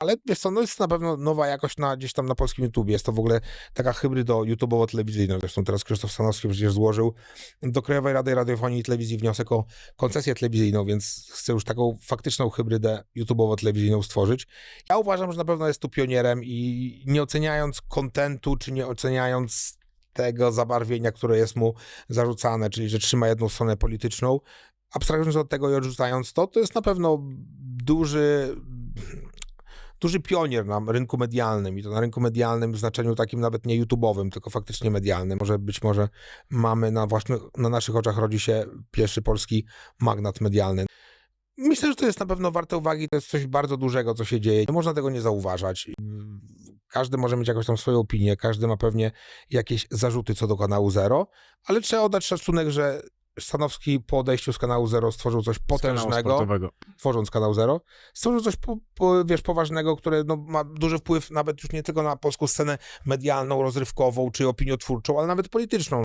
Ale wiesz co, no jest na pewno nowa jakość na, gdzieś tam na polskim YouTubie. Jest to w ogóle taka hybrydo YouTubeowo-telewizyjna. Zresztą teraz Krzysztof Stanowski przecież złożył do Krajowej Rady Radiofonii i Telewizji wniosek o koncesję telewizyjną, więc chce już taką faktyczną hybrydę YouTubeowo-telewizyjną stworzyć. Ja uważam, że na pewno jest tu pionierem i nie oceniając kontentu, czy nie oceniając tego zabarwienia, które jest mu zarzucane, czyli że trzyma jedną stronę polityczną, abstrahując od tego i odrzucając to, to jest na pewno duży, duży pionier na rynku medialnym i to na rynku medialnym w znaczeniu takim nawet nie YouTube'owym, tylko faktycznie medialnym. Może być może mamy na, właśnie, na naszych oczach rodzi się pierwszy polski magnat medialny. Myślę, że to jest na pewno warte uwagi, to jest coś bardzo dużego, co się dzieje. Nie można tego nie zauważać. Każdy może mieć jakąś tam swoją opinię, każdy ma pewnie jakieś zarzuty co do kanału Zero, ale trzeba oddać szacunek, że Stanowski po odejściu z kanału Zero stworzył coś potężnego, tworząc kanał Zero, stworzył coś, po, po, wiesz, poważnego, które no, ma duży wpływ nawet już nie tylko na polską scenę medialną, rozrywkową czy opiniotwórczą, ale nawet polityczną.